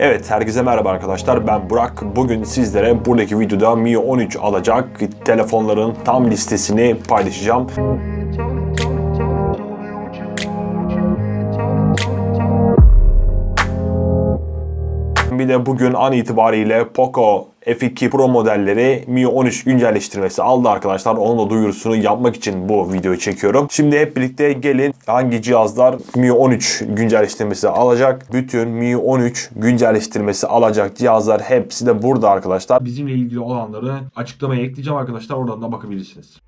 Evet herkese merhaba arkadaşlar ben Burak. Bugün sizlere buradaki videoda Mi 13 alacak telefonların tam listesini paylaşacağım. Bir de bugün an itibariyle Poco F2 Pro modelleri Mi 13 güncelleştirmesi aldı arkadaşlar. Onun da duyurusunu yapmak için bu videoyu çekiyorum. Şimdi hep birlikte gelin hangi cihazlar Mi 13 güncelleştirmesi alacak. Bütün Mi 13 güncelleştirmesi alacak cihazlar hepsi de burada arkadaşlar. Bizimle ilgili olanları açıklamaya ekleyeceğim arkadaşlar. Oradan da bakabilirsiniz.